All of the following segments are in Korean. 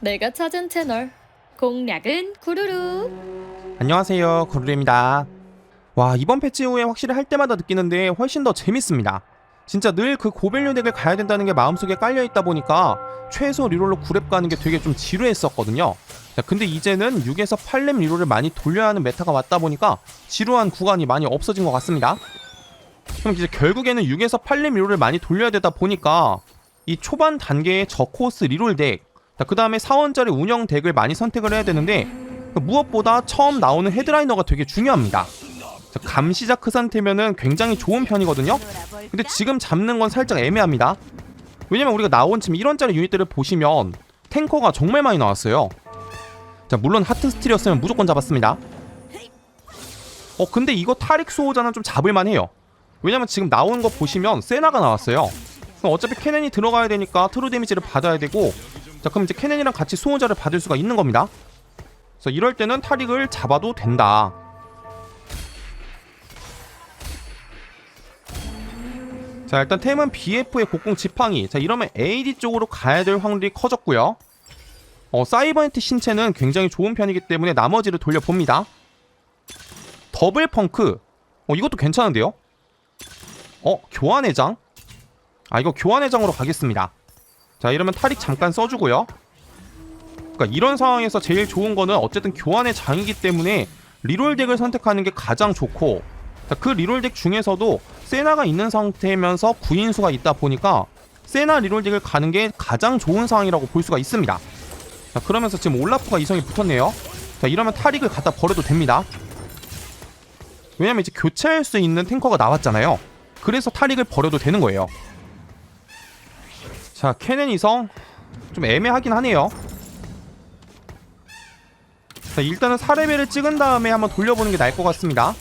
내가 찾은 채널 공략은 구루루. 안녕하세요 구루입니다. 와 이번 패치 후에 확실히 할 때마다 느끼는데 훨씬 더 재밌습니다. 진짜 늘 그 고밸류 덱을 가야 된다는 게 마음속에 깔려있다 보니까 최소 리롤로 9렙 가는 게 되게 좀 지루했었거든요. 자, 근데 이제는 6에서 8렙 리롤을 많이 돌려야 하는 메타가 왔다 보니까 지루한 구간이 많이 없어진 것 같습니다. 그럼 이제 결국에는 6에서 8렙 리롤을 많이 돌려야 되다 보니까 이 초반 단계의 저코스 리롤 덱, 그 다음에 사원짜리 운영 덱을 많이 선택을 해야 되는데 무엇보다 처음 나오는 헤드라이너가 되게 중요합니다. 자, 감시자 크 상태면은 굉장히 좋은 편이거든요. 근데 지금 잡는 건 살짝 애매합니다. 왜냐면 우리가 나온 지금 1원짜리 유닛들을 보시면 탱커가 정말 많이 나왔어요. 자, 물론 하트 스틸이었으면 무조건 잡았습니다. 어, 근데 이거 타릭 수호자는 좀 잡을만 해요. 왜냐면 지금 나온 거 보시면 세나가 나왔어요. 어차피 캐넨이 들어가야 되니까 트루 데미지를 받아야 되고 자 그럼 이제 캐넨이랑 같이 수호자를 받을 수가 있는 겁니다. 그래서 이럴 때는 타릭을 잡아도 된다. 자 일단 템은 BF의 곡궁 지팡이 자 이러면 AD 쪽으로 가야 될 확률이 커졌고요. 어 사이버엔트 신체는 굉장히 좋은 편이기 때문에 나머지를 돌려봅니다. 더블 펑크 어 이것도 괜찮은데요? 어 교환회장? 아 이거 교환회장으로 가겠습니다 자 이러면 타릭 잠깐 써주고요. 그러니까 이런 상황에서 제일 좋은 거는 어쨌든 교환의 장이기 때문에 리롤 덱을 선택하는 게 가장 좋고 자, 그 리롤 덱 중에서도 세나가 있는 상태면서 구인수가 있다 보니까 세나 리롤 덱을 가는 게 가장 좋은 상황이라고 볼 수가 있습니다. 자 그러면서 지금 올라프가 이성이 붙었네요. 자 이러면 타릭을 갖다 버려도 됩니다. 왜냐면 이제 교체할 수 있는 탱커가 나왔잖아요. 그래서 타릭을 버려도 되는 거예요 자 캐넨 이성 좀 애매하긴 하네요. 자 일단은 4레벨을 찍은 다음에 한번 돌려보는 게 나을 것 같습니다.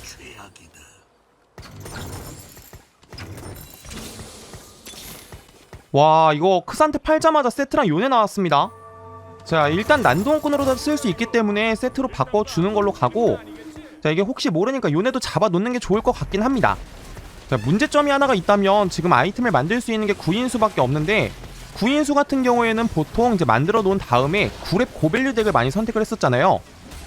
와 이거 크산테 팔자마자 세트랑 요네 나왔습니다. 자 일단 난동꾼으로 쓸수 있기 때문에 세트로 바꿔주는 걸로 가고 자 이게 혹시 모르니까 요네도 잡아놓는 게 좋을 것 같긴 합니다. 자 문제점이 하나가 있다면 지금 아이템을 만들 수 있는 게 구인수밖에 없는데 구인수 같은 경우에는 보통 이제 만들어 놓은 다음에 9렙 고밸류 덱을 많이 선택을 했었잖아요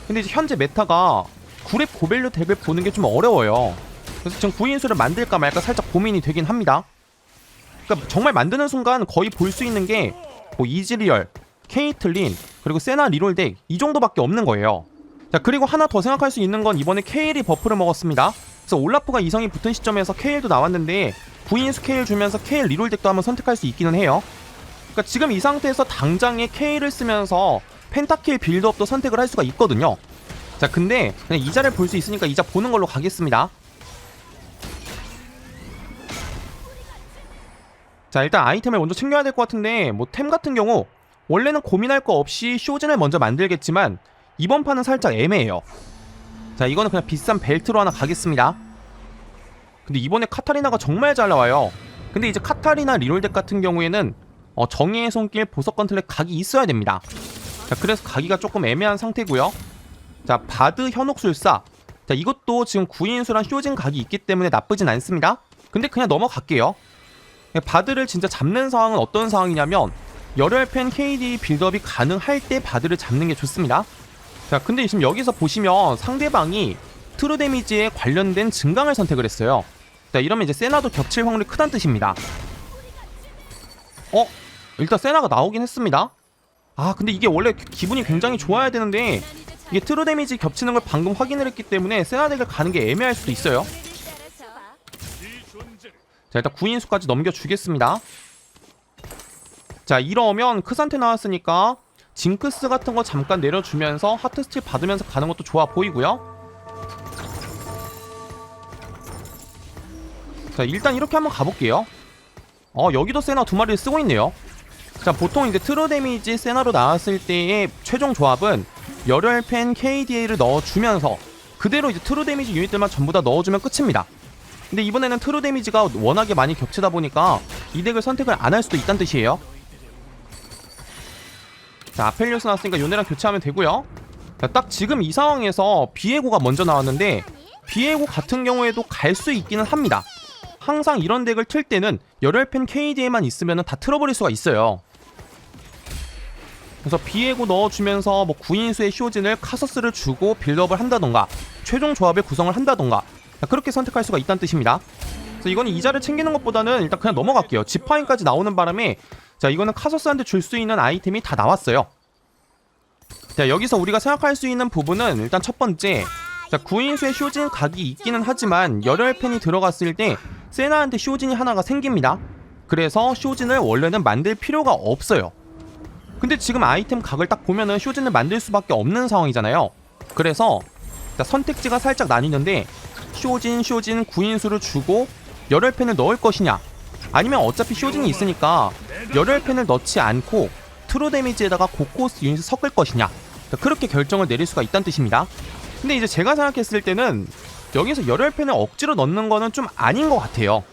근데 이제 현재 메타가 9렙 고밸류 덱을 보는 게 좀 어려워요 그래서 지금 구인수를 만들까 말까 살짝 고민이 되긴 합니다 그러니까 정말 만드는 순간 거의 볼 수 있는 게 뭐 이즈리얼, 케이틀린, 그리고 세나 리롤 덱 이 정도밖에 없는 거예요. 자 그리고 하나 더 생각할 수 있는 건 이번에 케일이 버프를 먹었습니다. 그래서 올라프가 이성이 붙은 시점에서 케일도 나왔는데 구인수 케일 주면서 케일 리롤 덱도 한번 선택할 수 있기는 해요. 그러니까 지금 이 상태에서 당장에 케일을 쓰면서 펜타킬 빌드업도 선택을 할 수가 있거든요. 자 근데 그냥 이자를 볼 수 있으니까 이자 보는 걸로 가겠습니다. 자 일단 아이템을 먼저 챙겨야 될 것 같은데 뭐 템 같은 경우 원래는 고민할 거 없이 쇼진을 먼저 만들겠지만 이번 판은 살짝 애매해요 자 이거는 그냥 비싼 벨트로 하나 가겠습니다 근데 이번에 카타리나가 정말 잘 나와요 근데 이제 카타리나 리롤덱 같은 경우에는 어, 정의의 손길 보석 건틀렛 각이 있어야 됩니다 자 그래서 가기가 조금 애매한 상태고요 자 바드 현옥술사 자 이것도 지금 구인수랑 쇼진 각이 있기 때문에 나쁘진 않습니다 근데 그냥 넘어갈게요 바드를 진짜 잡는 상황은 어떤 상황이냐면 열혈팬 KD 빌드업이 가능할 때 바드를 잡는 게 좋습니다. 자, 근데 지금 여기서 보시면 상대방이 트루 데미지에 관련된 증강을 선택을 했어요. 자, 이러면 이제 세나도 겹칠 확률이 크다는 뜻입니다. 어? 일단 세나가 나오긴 했습니다. 아, 근데 이게 원래 기분이 굉장히 좋아야 되는데 이게 트루 데미지 겹치는 걸 방금 확인을 했기 때문에 세나 덱을 가는 게 애매할 수도 있어요. 자 일단 구인수까지 넘겨주겠습니다 자 이러면 크산테 나왔으니까 징크스 같은 거 잠깐 내려주면서 하트스틸 받으면서 가는 것도 좋아 보이고요 자 일단 이렇게 한번 가볼게요 어 여기도 세나 두 마리를 쓰고 있네요 자 보통 이제 트루 데미지 세나로 나왔을 때의 최종 조합은 열혈팬 KDA를 넣어주면서 그대로 이제 트루 데미지 유닛들만 전부 다 넣어주면 끝입니다 근데 이번에는 트루 데미지가 워낙에 많이 겹치다 보니까 이 덱을 선택을 안 할 수도 있다는 뜻이에요. 자, 아펠리오스 나왔으니까 요네랑 교체하면 되고요. 자, 딱 지금 이 상황에서 비에고가 먼저 나왔는데 비에고 같은 경우에도 갈 수 있기는 합니다. 항상 이런 덱을 틀 때는 열혈팬 KD에만 있으면 다 틀어버릴 수가 있어요. 그래서 비에고 넣어주면서 뭐 구인수의 쇼진을 카서스를 주고 빌드업을 한다던가 최종 조합을 구성을 한다던가 그렇게 선택할 수가 있다는 뜻입니다. 그래서 이거는 이자를 챙기는 것보다는 일단 그냥 넘어갈게요. 지파인까지 나오는 바람에 자 이거는 카서스한테 줄 수 있는 아이템이 다 나왔어요. 자 여기서 우리가 생각할 수 있는 부분은 일단 첫 번째 자 구인수의 쇼진 각이 있기는 하지만 열혈팬이 들어갔을 때 세나한테 쇼진이 하나가 생깁니다. 그래서 쇼진을 원래는 만들 필요가 없어요. 근데 지금 아이템 각을 딱 보면은 쇼진을 만들 수밖에 없는 상황이잖아요. 그래서 자, 선택지가 살짝 나뉘는데 쇼진, 쇼진, 구인수를 주고 열혈팬을 넣을 것이냐 아니면 어차피 쇼진이 있으니까 열혈팬을 넣지 않고 트루 데미지에다가 고코스 유닛을 섞을 것이냐 자, 그렇게 결정을 내릴 수가 있다는 뜻입니다. 근데 이제 제가 생각했을 때는 여기서 열혈팬을 억지로 넣는 거는 좀 아닌 것 같아요.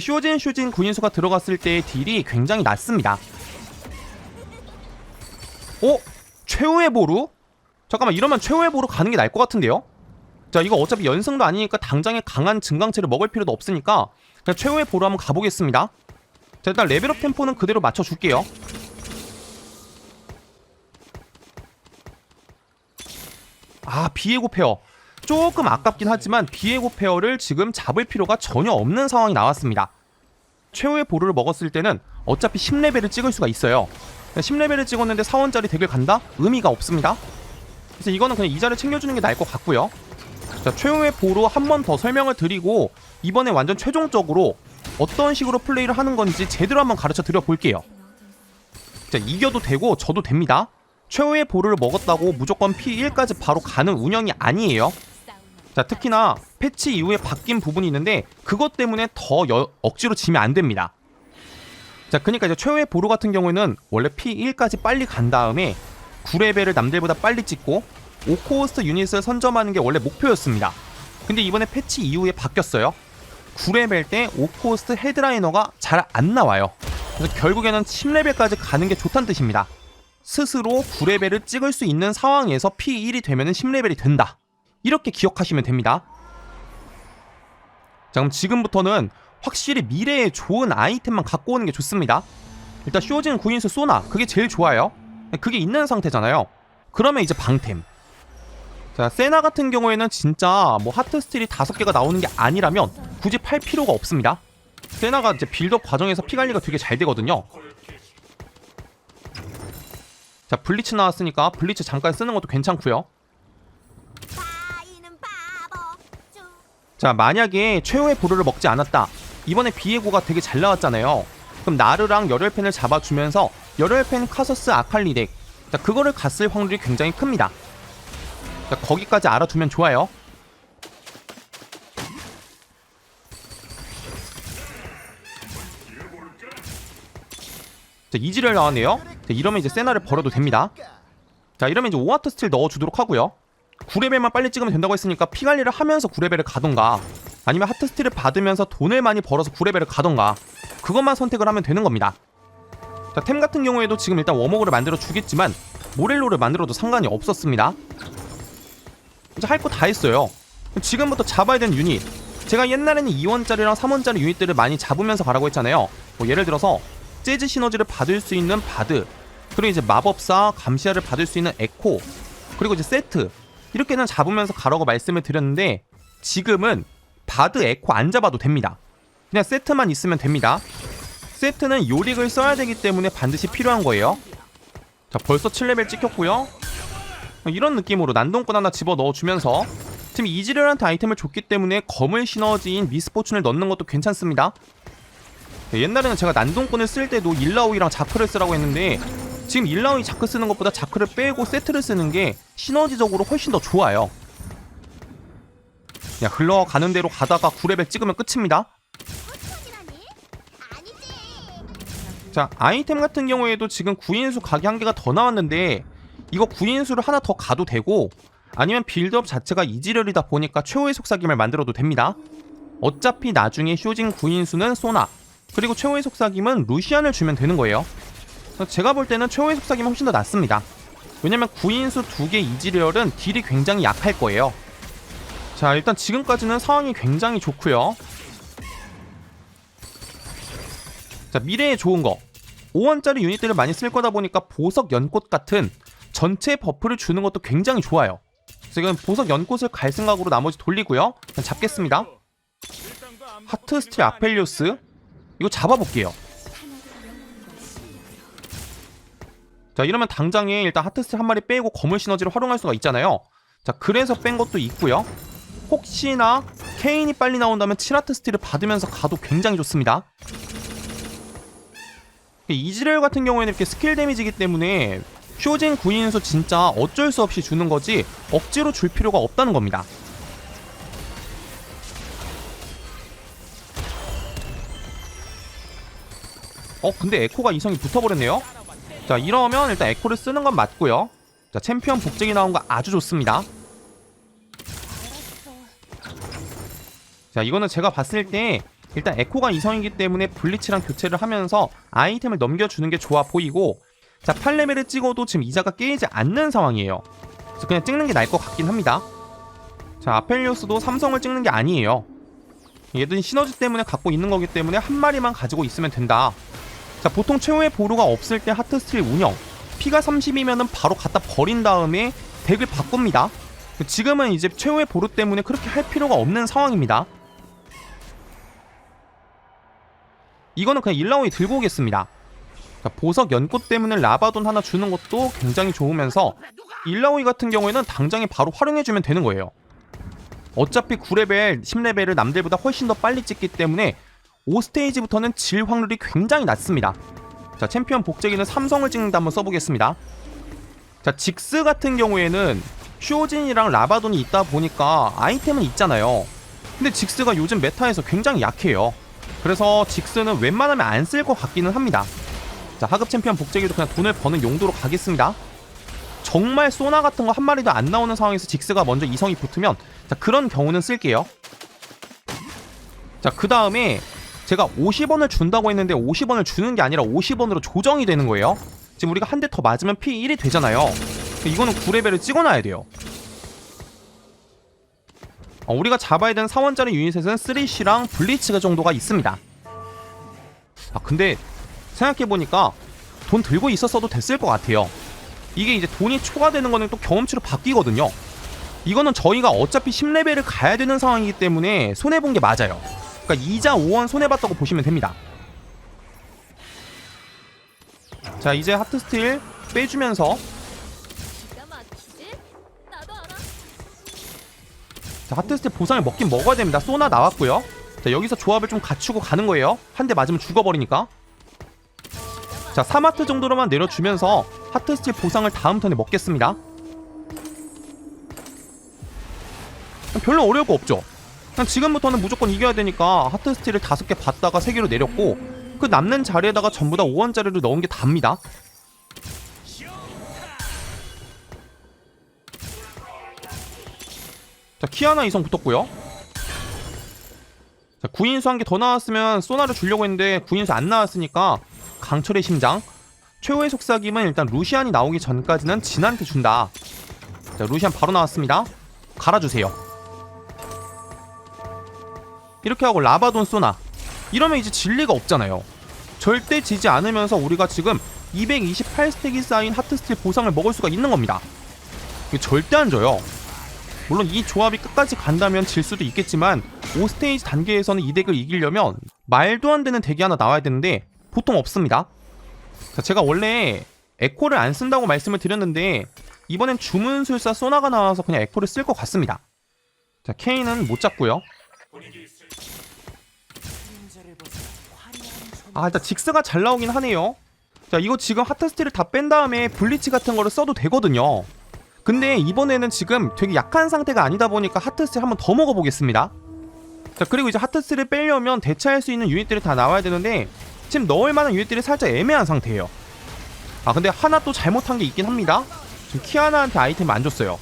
쇼진, 쇼진, 구인수가 들어갔을 때의 딜이 굉장히 낮습니다. 어? 최후의 보루? 잠깐만 이러면 최후의 보루 가는 게 나을 것 같은데요? 자 이거 어차피 연승도 아니니까 당장에 강한 증강체를 먹을 필요도 없으니까 그냥 최후의 보루 한번 가보겠습니다 자 일단 레벨업 템포는 그대로 맞춰줄게요 아 비에고 페어 조금 아깝긴 하지만 비에고 페어를 지금 잡을 필요가 전혀 없는 상황이 나왔습니다 최후의 보루를 먹었을 때는 어차피 10레벨을 찍을 수가 있어요 10레벨을 찍었는데 4원짜리 덱을 간다? 의미가 없습니다. 그래서 이거는 그냥 이자를 챙겨주는 게 나을 것 같고요. 자, 최후의 보로 한 번 더 설명을 드리고 이번에 완전 최종적으로 어떤 식으로 플레이를 하는 건지 제대로 한번 가르쳐 드려 볼게요. 자, 이겨도 되고 져도 됩니다. 최후의 보루를 먹었다고 무조건 P1까지 바로 가는 운영이 아니에요. 자, 특히나 패치 이후에 바뀐 부분이 있는데 그것 때문에 더 여- 억지로 지면 안 됩니다. 자, 그러니까 이제 최후의 보루 같은 경우에는 원래 P1까지 빨리 간 다음에 9레벨을 남들보다 빨리 찍고 5코스트 유닛을 선점하는 게 원래 목표였습니다. 근데 이번에 패치 이후에 바뀌었어요. 9레벨 때 5코스트 헤드라이너가 잘 안 나와요. 그래서 결국에는 10레벨까지 가는 게 좋다는 뜻입니다. 스스로 9레벨을 찍을 수 있는 상황에서 P1이 되면 10레벨이 된다. 이렇게 기억하시면 됩니다. 자, 그럼 지금부터는 확실히 미래에 좋은 아이템만 갖고 오는 게 좋습니다. 일단 쇼진 구인수 소나 그게 제일 좋아요. 그게 있는 상태잖아요. 그러면 이제 방템. 자 세나 같은 경우에는 진짜 뭐 하트 스틸이 다섯 개가 나오는 게 아니라면 굳이 팔 필요가 없습니다. 세나가 이제 빌드업 과정에서 피 관리가 되게 잘 되거든요. 자 블리츠 나왔으니까 블리츠 잠깐 쓰는 것도 괜찮고요. 자 만약에 최후의 보루를 먹지 않았다 이번에 비에고가 되게 잘 나왔잖아요. 그럼 나르랑 열혈펜을 잡아주면서 열혈펜 카서스 아칼리 덱. 자, 그거를 갔을 확률이 굉장히 큽니다. 자, 거기까지 알아두면 좋아요. 자 이지를 나왔네요. 자, 이러면 이제 세나를 벌어도 됩니다. 자 이러면 이제 오아트 스틸 넣어주도록 하고요. 9레벨만 빨리 찍으면 된다고 했으니까 피 관리를 하면서 9레벨을 가던가 아니면 하트 스틸을 받으면서 돈을 많이 벌어서 9레벨을 가던가 그것만 선택을 하면 되는 겁니다. 자, 템 같은 경우에도 지금 일단 워머그를 만들어 주겠지만 모렐로를 만들어도 상관이 없었습니다. 이제 할 거 다 했어요. 지금부터 잡아야 되는 유닛. 제가 옛날에는 2원짜리랑 3원짜리 유닛들을 많이 잡으면서 가라고 했잖아요. 뭐 예를 들어서 재즈 시너지를 받을 수 있는 바드, 그리고 이제 마법사 감시아를 받을 수 있는 에코, 그리고 이제 세트 이렇게는 잡으면서 가라고 말씀을 드렸는데 지금은 바드 에코 안 잡아도 됩니다. 그냥 세트만 있으면 됩니다. 세트는 요릭을 써야 되기 때문에 반드시 필요한 거예요. 자 벌써 7레벨 찍혔고요. 이런 느낌으로 난동권 하나 집어 넣어주면서 지금 이지렐한테 아이템을 줬기 때문에 검을 시너지인 미스포춘을 넣는 것도 괜찮습니다. 네, 옛날에는 제가 난동권을 쓸 때도 일라오이랑 자크를 쓰라고 했는데 지금 일라오이 자크 쓰는 것보다 자크를 빼고 세트를 쓰는 게 시너지적으로 훨씬 더 좋아요. 그냥 흘러가는 대로 가다가 9레벨 찍으면 끝입니다. 자 아이템 같은 경우에도 지금 구인수 가게 한 개가 더 나왔는데 이거 구인수를 하나 더 가도 되고 아니면 빌드업 자체가 이지렬이다 보니까 최후의 속삭임을 만들어도 됩니다. 어차피 나중에 쇼진 구인수는 소나 그리고 최후의 속삭임은 루시안을 주면 되는 거예요. 제가 볼 때는 최후의 속삭임이 훨씬 더 낫습니다. 왜냐면 구인수 두개 이지렬은 딜이 굉장히 약할 거예요. 자 일단 지금까지는 상황이 굉장히 좋고요. 자 미래에 좋은 거 5원짜리 유닛들을 많이 쓸 거다 보니까 보석 연꽃 같은 전체 버프를 주는 것도 굉장히 좋아요. 지금 보석 연꽃을 갈 생각으로 나머지 돌리고요. 그냥 잡겠습니다. 하트 스틸 아펠리오스 이거 잡아볼게요. 자 이러면 당장에 일단 하트 스틸 한 마리 빼고 거물 시너지를 활용할 수가 있잖아요. 자 그래서 뺀 것도 있고요. 혹시나 케인이 빨리 나온다면 7하트 스틸을 받으면서 가도 굉장히 좋습니다. 이지렐 같은 경우에는 이렇게 스킬 데미지이기 때문에 쇼진 구인수 진짜 어쩔 수 없이 주는 거지 억지로 줄 필요가 없다는 겁니다. 어 근데 에코가 이성이 붙어버렸네요. 자 이러면 일단 에코를 쓰는 건 맞고요. 자 챔피언 복제기 나온 거 아주 좋습니다. 자 이거는 제가 봤을 때 일단 에코가 이성이기 때문에 블리츠랑 교체를 하면서 아이템을 넘겨주는 게 좋아 보이고 자 8레벨을 찍어도 지금 이자가 깨이지 않는 상황이에요. 그래서 그냥 찍는 게 나을 것 같긴 합니다. 자 아펠리오스도 삼성을 찍는 게 아니에요. 얘들이 시너지 때문에 갖고 있는 거기 때문에 한 마리만 가지고 있으면 된다. 자 보통 최후의 보루가 없을 때 하트 스틸 운영. 피가 30이면은 바로 갖다 버린 다음에 덱을 바꿉니다. 지금은 이제 최후의 보루 때문에 그렇게 할 필요가 없는 상황입니다 이거는 그냥 일라오이 들고 오겠습니다. 자, 보석 연꽃 때문에 라바돈 하나 주는 것도 굉장히 좋으면서 일라오이 같은 경우에는 당장에 바로 활용해주면 되는 거예요. 어차피 9레벨, 10레벨을 남들보다 훨씬 더 빨리 찍기 때문에 5스테이지부터는 질 확률이 굉장히 낮습니다. 자, 챔피언 복제기는 삼성을 찍는다 한번 써보겠습니다. 자, 직스 같은 경우에는 쇼진이랑 라바돈이 있다 보니까 아이템은 있잖아요. 근데 직스가 요즘 메타에서 굉장히 약해요. 그래서 직스는 웬만하면 안 쓸 것 같기는 합니다. 자, 하급 챔피언 복제기도 그냥 돈을 버는 용도로 가겠습니다. 정말 소나 같은 거 한 마리도 안 나오는 상황에서 직스가 먼저 이성이 붙으면 자, 그런 경우는 쓸게요. 자, 그 다음에 제가 50원을 준다고 했는데 50원을 주는 게 아니라 50원으로 조정이 되는 거예요. 지금 우리가 한 대 더 맞으면 P1이 되잖아요. 이거는 9레벨을 찍어놔야 돼요. 어, 우리가 잡아야 되는 4원짜리 유닛에서는 3C랑 블리츠가 정도가 있습니다. 아 근데 생각해보니까 돈 들고 있었어도 됐을 것 같아요. 이게 이제 돈이 초과되는 거는 또 경험치로 바뀌거든요. 이거는 저희가 어차피 10레벨을 가야 되는 상황이기 때문에 손해본 게 맞아요. 그러니까 이자 5원 손해봤다고 보시면 됩니다. 자 이제 하트스틸 빼주면서 자, 하트스텝 보상을 먹긴 먹어야 됩니다. 소나 나왔고요. 자, 여기서 조합을 좀 갖추고 가는 거예요. 한 대 맞으면 죽어버리니까. 자, 3하트 정도로만 내려주면서 하트스텝 보상을 다음 턴에 먹겠습니다. 별로 어려울 거 없죠. 그냥 지금부터는 무조건 이겨야 되니까 하트스틸을 다섯 개 받다가 세 개로 내렸고 그 남는 자리에다가 전부 다 5원짜리를 넣은 게 답니다. 자 키아나 이성 붙었고요. 자 구인수 한 개 더 나왔으면 소나를 주려고 했는데 구인수 안 나왔으니까 강철의 심장. 최후의 속삭임은 일단 루시안이 나오기 전까지는 진한테 준다. 자 루시안 바로 나왔습니다. 갈아주세요. 이렇게 하고 라바돈 소나. 이러면 이제 진리가 없잖아요. 절대 지지 않으면서 우리가 지금 228스택이 쌓인 하트스틸 보상을 먹을 수가 있는 겁니다. 절대 안 져요 물론 이 조합이 끝까지 간다면 질 수도 있겠지만 5스테이지 단계에서는 이 덱을 이기려면 말도 안 되는 덱이 하나 나와야 되는데 보통 없습니다. 자, 제가 원래 에코를 안 쓴다고 말씀을 드렸는데 이번엔 주문술사 소나가 나와서 그냥 에코를 쓸 것 같습니다. 자, 케인은 못 잡고요. 아, 일단 직스가 잘 나오긴 하네요. 자, 이거 지금 하트스틸을 다 뺀 다음에 블리치 같은 거를 써도 되거든요. 근데 이번에는 지금 되게 약한 상태가 아니다 보니까 하트스를 한번 더 먹어보겠습니다. 자 그리고 이제 하트스를 빼려면 대체할 수 있는 유닛들이 다 나와야 되는데 지금 넣을 만한 유닛들이 살짝 애매한 상태예요. 아 근데 하나 또 잘못한 게 있긴 합니다. 지금 키아나한테 아이템 안 줬어요.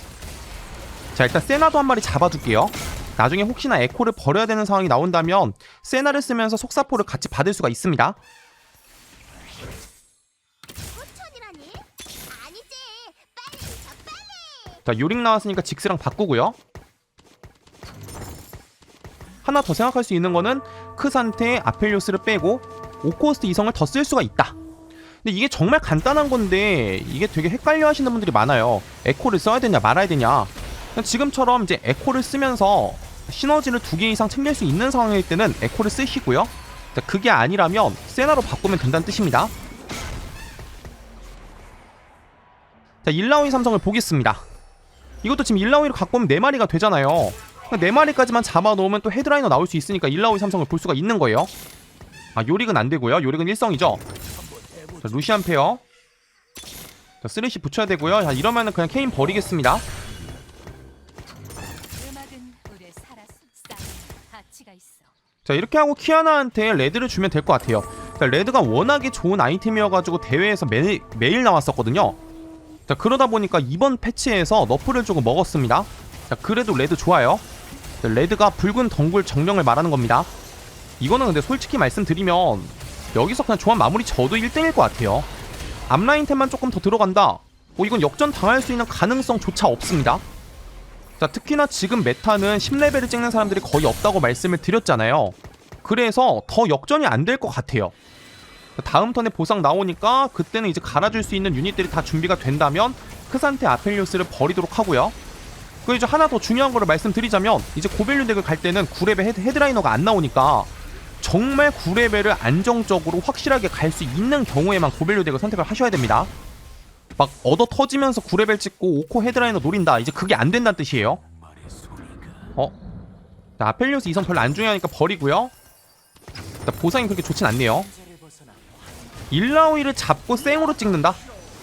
자 일단 세나도 한 마리 잡아둘게요. 나중에 혹시나 에코를 버려야 되는 상황이 나온다면 세나를 쓰면서 속사포를 같이 받을 수가 있습니다. 자 요링 나왔으니까 직스랑 바꾸고요 하나 더 생각할 수 있는 거는 크산테 아펠리오스를 빼고 오코스트 이성을 더 쓸 수가 있다 근데 이게 정말 간단한 건데 이게 되게 헷갈려 하시는 분들이 많아요. 에코를 써야 되냐 말아야 되냐. 지금처럼 이제 에코를 쓰면서 시너지를 두 개 이상 챙길 수 있는 상황일 때는 에코를 쓰시고요. 자, 그게 아니라면 세나로 바꾸면 된다는 뜻입니다. 자, 1라오이 삼성을 보겠습니다. 이것도 지금 1라오이를 갖고 오면 4마리가 되잖아요. 4마리까지만 잡아놓으면 또 헤드라이너 나올 수 있으니까 1라오이 삼성을 볼 수가 있는 거예요. 아, 요릭은 안 되고요. 요릭은 1성이죠. 자, 루시안 페어. 자, 쓰레쉬 붙여야 되고요. 자, 이러면은 그냥 케인 버리겠습니다. 자 이렇게 하고 키아나한테 레드를 주면 될 것 같아요 그러니까 레드가 워낙에 좋은 아이템이어가지고 대회에서 매일, 매일 나왔었거든요 자 그러다 보니까 이번 패치에서 너프를 조금 먹었습니다. 자 그래도 레드 좋아요. 자, 레드가 붉은 덩굴 정령을 말하는 겁니다. 이거는 근데 솔직히 말씀드리면 여기서 그냥 조합 마무리 저도 1등일 것 같아요. 앞라인 템만 조금 더 들어간다. 어 이건 역전 당할 수 있는 가능성조차 없습니다. 자 특히나 지금 메타는 10레벨을 찍는 사람들이 거의 없다고 말씀을 드렸잖아요. 그래서 더 역전이 안 될 것 같아요 다음 턴에 보상 나오니까 그때는 이제 갈아줄 수 있는 유닛들이 다 준비가 된다면 크산테 아펠리오스를 버리도록 하고요. 그리고 이제 하나 더 중요한 거를 말씀드리자면 이제 고밸류 덱을 갈 때는 9레벨 헤드, 헤드라이너가 안 나오니까 정말 9레벨을 안정적으로 확실하게 갈 수 있는 경우에만 고밸류 덱을 선택을 하셔야 됩니다. 막 얻어 터지면서 9레벨 찍고 5코 헤드라이너 노린다. 이제 그게 안 된다는 뜻이에요. 어? 자 아펠리오스 이성 별로 안 중요하니까 버리고요. 자, 보상이 그렇게 좋진 않네요 1라오이를 잡고 생으로 찍는다?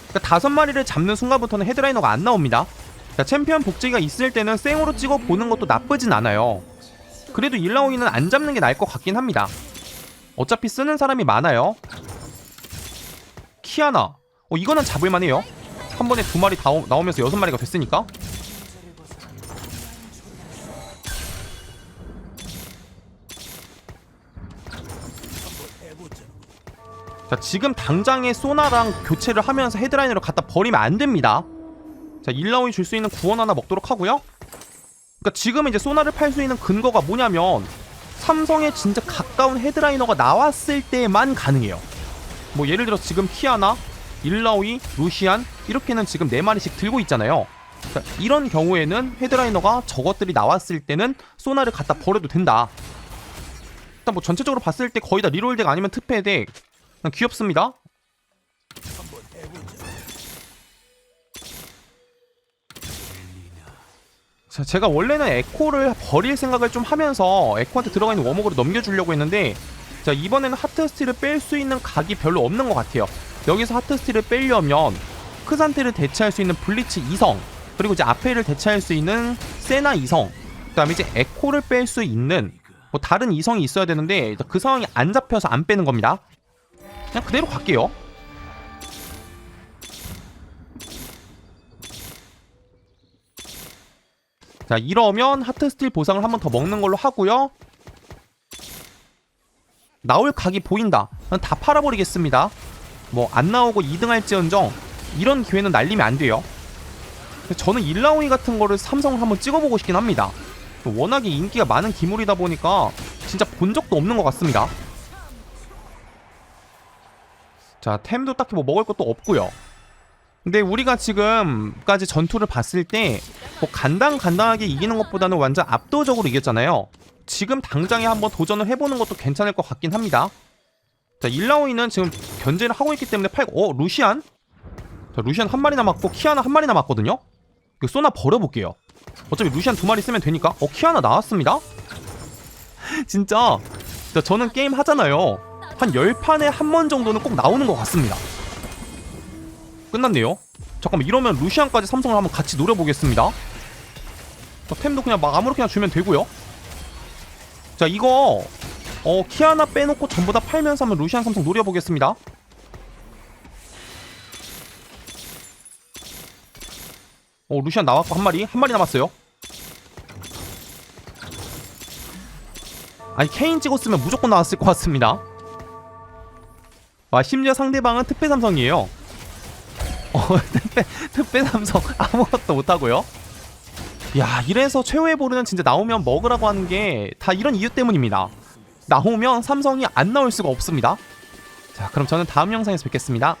그러니까 다섯 마리를 잡는 순간부터는 헤드라이너가 안 나옵니다. 자, 챔피언 복제가 있을 때는 생으로 찍어 보는 것도 나쁘진 않아요. 그래도 1라오이는 안 잡는 게 나을 것 같긴 합니다. 어차피 쓰는 사람이 많아요. 키아나. 어 이거는 잡을만해요. 한 번에 두 마리 다 오- 나오면서 여섯 마리가 됐으니까. 자 지금 당장에 소나랑 교체를 하면서 헤드라인으로 갖다 버리면 안 됩니다. 자 1라운이 줄 수 있는 구원 하나 먹도록 하고요. 그러니까 지금 이제 소나를 팔 수 있는 근거가 뭐냐면 삼성에 진짜 가까운 헤드라이너가 나왔을 때만 가능해요. 뭐 예를 들어 지금 키아나 일라오이, 루시안 이렇게는 지금 네 마리씩 들고 있잖아요. 자, 이런 경우에는 헤드라이너가 저것들이 나왔을 때는 소나를 갖다 버려도 된다. 일단 뭐 전체적으로 봤을 때 거의 다 리롤덱 아니면 특패덱 귀엽습니다. 자, 제가 원래는 에코를 버릴 생각을 좀 하면서 에코한테 들어가 있는 워목으로 넘겨주려고 했는데 자 이번에는 하트 스틸을 뺄 수 있는 각이 별로 없는 것 같아요. 여기서 하트 스틸을 빼려면 크산테를 대체할 수 있는 블리츠 2성 그리고 이제 아페를 대체할 수 있는 세나 2성 그다음에 이제 에코를 뺄 수 있는 뭐 다른 2성이 있어야 되는데 그 상황이 안 잡혀서 안 빼는 겁니다. 그냥 그대로 갈게요. 자 이러면 하트 스틸 보상을 한 번 더 먹는 걸로 하고요. 나올 각이 보인다. 다 팔아버리겠습니다. 뭐 안 나오고 2등 할지언정 이런 기회는 날리면 안 돼요. 저는 1라운이 같은 거를 삼성을 한번 찍어보고 싶긴 합니다. 워낙에 인기가 많은 기물이다 보니까 진짜 본 적도 없는 것 같습니다. 자, 템도 딱히 뭐 먹을 것도 없고요. 근데 우리가 지금까지 전투를 봤을 때 뭐 간당간당하게 이기는 것보다는 완전 압도적으로 이겼잖아요. 지금 당장에 한번 도전을 해보는 것도 괜찮을 것 같긴 합니다. 자, 일라오이는 지금 견제를 하고 있기 때문에 팔, 어, 루시안? 자, 루시안 한 마리 남았고, 키아나 한 마리 남았거든요? 이거 쏘나 버려볼게요. 어차피 루시안 두 마리 쓰면 되니까. 어, 키아나 나왔습니다? 진짜. 자, 저는 게임 하잖아요. 한 10판에 한 번 정도는 꼭 나오는 것 같습니다. 끝났네요. 잠깐만, 이러면 루시안까지 삼성을 한번 같이 노려보겠습니다. 자, 템도 그냥 막 아무렇게나 주면 되고요. 자, 이거 어 키아나 빼놓고 전부 다 팔면서 한번 루시안 삼성 노려보겠습니다. 어 루시안 나왔고 한 마리 한 마리 남았어요. 아니 케인 찍었으면 무조건 나왔을 것 같습니다. 와 심지어 상대방은 특배 삼성이에요. 어 특배 특배 삼성 아무것도 못하고요. 야 이래서 최후의 보루는 진짜 나오면 먹으라고 하는 게 다 이런 이유 때문입니다. 나오면 삼성이 안 나올 수가 없습니다. 자 그럼 저는 다음 영상에서 뵙겠습니다.